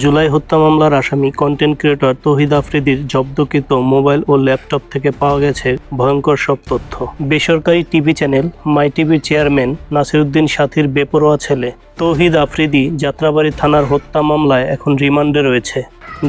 জুলাই হত্যা মামলার আসামি কন্টেন্ট ক্রিয়েটর তহিদ আফ্রিদির জব্দকৃত মোবাইল ও ল্যাপটপ থেকে পাওয়া গেছে ভয়ঙ্কর সব তথ্য। বেসরকারি টিভি চ্যানেল মাই টিভির চেয়ারম্যান নাসিরুদ্দিন সাথীর বেপরোয়া ছেলে তৌহিদ আফ্রিদি যাত্রাবাড়ি থানার হত্যা মামলায় এখন রিমান্ডে রয়েছে।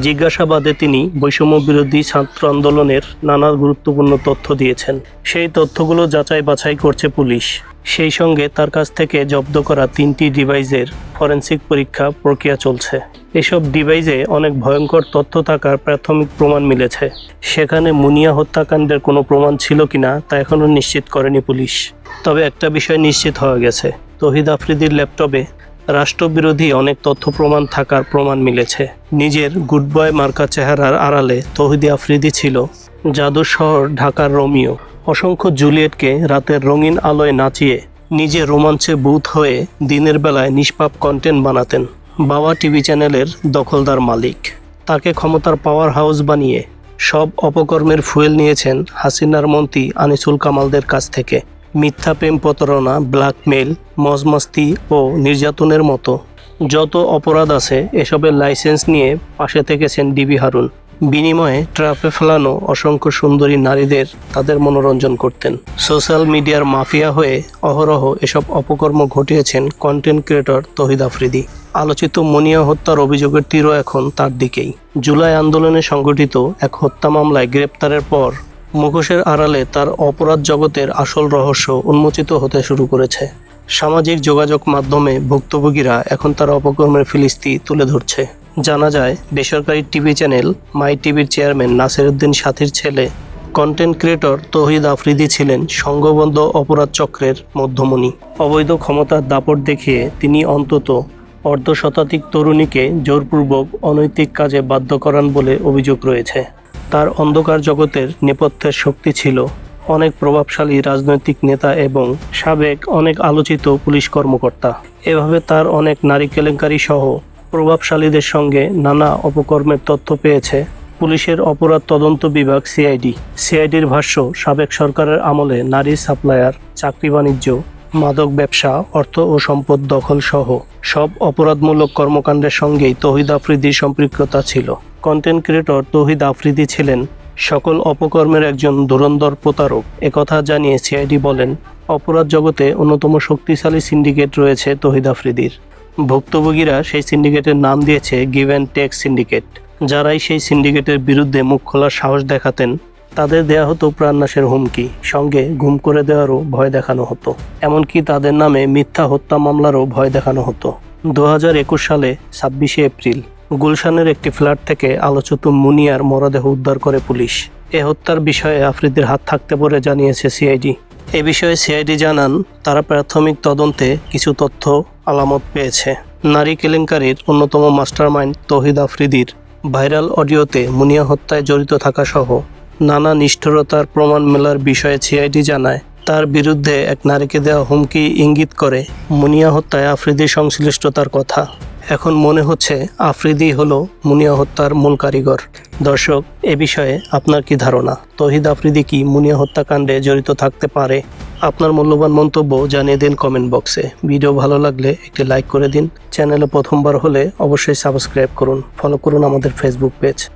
জিজ্ঞাসাবাদে তিনি বৈষম্য বিরোধী ছাত্র আন্দোলনের নানা গুরুত্বপূর্ণ তথ্য দিয়েছেন। সেই তথ্যগুলো যাচাই বাছাই করছে পুলিশ। সেই সঙ্গে তার কাছ থেকে জব্দ করা তিনটি ডিভাইসের ফরেন্সিক পরীক্ষা প্রক্রিয়া চলছে। এসব ডিভাইসে অনেক ভয়ঙ্কর তথ্য থাকার প্রাথমিক প্রমাণ মিলেছে। সেখানে মুনিয়া হত্যাকাণ্ডের কোনো প্রমাণ ছিল কিনা তা এখনও নিশ্চিত করেনি পুলিশ। তবে একটা বিষয় নিশ্চিত হওয়া গেছে। তহিদ আফ্রিদির ল্যাপটপে রাষ্ট্রবিরোধী অনেক তথ্য প্রমাণ থাকার প্রমাণ মিলেছে। নিজের গুড বয় মার্কা চেহারার আড়ালে তহিদি আফ্রিদি ছিল জাদুর শহর ঢাকার রোমিও। অসংখ্য জুলিয়েটকে রাতের রঙিন আলোয় নাচিয়ে নিজে রোমাঞ্চে বুথ হয়ে দিনের বেলায় নিষ্পাপ কন্টেন্ট বানাতেন। বাবা টিভি চ্যানেলের দখলদার মালিক। তাকে ক্ষমতার পাওয়ার হাউস বানিয়ে সব অপকর্মের ফুয়েল নিয়েছেন হাসিনার মন্ত্রী আনিসুল কামালদের কাছ থেকে। মিথ্যা প্রেম প্রতারণা ব্ল্যাকমেল মজমস্তি ও নির্যাতনের মতো। যত অপরাধ আছে, এসবের লাইসেন্স নিয়ে পাশে থেকেছেন ডিবি হারুন। বিনিময়ে ট্রাফে ফেলানো অসংখ্য সুন্দরী নারীদের তাদের মনোরঞ্জন করতেন। সোশ্যাল মিডিয়ার মাফিয়া হয়ে অহরহ এসব অপকর্ম ঘটিয়েছেন কন্টেন্ট ক্রিয়েটর তহিদ আফ্রিদি। আলোচিত মনিয়া হত্যার অভিযোগের তীরও এখন তার দিকেই। জুলাই আন্দোলনে সংগঠিত এক হত্যা মামলায় গ্রেপ্তারের পর মুখোশের আড়ালে তার অপরাধ জগতের আসল রহস্য উন্মোচিত হতে শুরু করেছে। সামাজিক যোগাযোগ মাধ্যমে ভুক্তভোগীরা এখন তার অপকর্মের ফিলিস্তি তুলে ধরছে। জানা যায়, বেসরকারি টিভি চ্যানেল মাই টিভির চেয়ারম্যান নাসিরুদ্দিন সাথীর ছেলে, কন্টেন্ট ক্রিয়েটর তহিদ আফ্রিদি ছিলেন সংঘবদ্ধ অপরাধ চক্রের মধ্যমণি। অবৈধ ক্ষমতার দাপট দেখিয়ে তিনি অন্তত অর্ধশতাধিক তরুণীকে জোরপূর্বক অনৈতিক কাজে বাধ্য করান বলে অভিযোগ রয়েছে। তার অন্ধকার জগতের নেপথ্যের শক্তি ছিল। অনেক প্রভাবশালী রাজনৈতিক নেতা এবং সাবেক অনেক আলোচিত পুলিশ কর্মকর্তা। এভাবে তার অনেক নারী কেলেঙ্কারি সহ প্রভাবশালীদের সঙ্গে নানা অপকর্মের তথ্য পেয়েছে পুলিশের অপরাধ তদন্ত বিভাগ সিআইডি। সিআইডির ভাষ্য, সাবেক সরকারের আমলে নারী সাপ্লায়ার, চাকরি বাণিজ্য, মাদক ব্যবসা, অর্থ ও সম্পদ দখল সহ সব অপরাধমূলক কর্মকাণ্ডের সঙ্গেই তহিদ আফ্রিদির সম্পৃক্ততা ছিল। কন্টেন্ট ক্রিয়েটর তহিদ আফ্রিদি ছিলেন সকল অপকর্মের একজন ধুরন্ধর প্রতারক। একথা জানিয়ে সিআইডি বলেন, অপরাধ জগতে অন্যতম শক্তিশালী সিন্ডিকেট রয়েছে তহিদ আফ্রিদির। ভুক্তভোগীরা সেই সিন্ডিকেটের নাম দিয়েছে গিভ অ্যান্ড টেক সিন্ডিকেট যারাই সেই সিন্ডিকেটের বিরুদ্ধে মুখ খোলার সাহস দেখাতেন, তাদের দেয়া হতো প্রাণনাশের হুমকি, সঙ্গে গুম করে দেওয়ারও ভয় দেখানো হতো। এমনকি তাদের নামে মিথ্যা হত্যা মামলারও ভয় দেখানো হতো। দু হাজার একুশ সালে ছাব্বিশে এপ্রিল গুলশানের একটি ফ্ল্যাট থেকে আলোচিত মুনিয়ার মরদেহ উদ্ধার করে পুলিশ। এ হত্যার বিষয়ে আফ্রিদির হাত থাকতে পারে জানিয়েছে সিআইডি। এ বিষয়ে সিআইডি জানান, তারা প্রাথমিক তদন্তে কিছু তথ্য আলামত পেয়েছে। নারী কেলেঙ্কারির অন্যতম মাস্টারমাইন্ড তহিদ আফ্রিদির ভাইরাল অডিওতে মুনিয়া হত্যায় জড়িত থাকা সহ নানা নিষ্ঠুরতার প্রমাণ মেলার বিষয়ে সিআইডি জানায়। তার বিরুদ্ধে এক নারীকে দেওয়া হুমকি ইঙ্গিত করে মুনিয়া হত্যায় আফ্রিদির সংশ্লিষ্টতার কথা। এখন মনে হচ্ছে আফ্রিদি হলো মুনিয়া হত্যার মূল কারিগর। দর্শক, এ বিষয়ে আপনার কি ধারণা? তহিদ আফ্রিদি কি মুনিয়া হত্যাকাণ্ডে জড়িত থাকতে পারে? আপনার মূল্যবান মন্তব্য জানিয়ে দিন কমেন্ট বক্সে। ভিডিও ভালো লাগলে একটি লাইক করে দিন। চ্যানেলে প্রথমবার হলে অবশ্যই সাবস্ক্রাইব করুন। ফলো করুন আমাদের ফেসবুক পেজ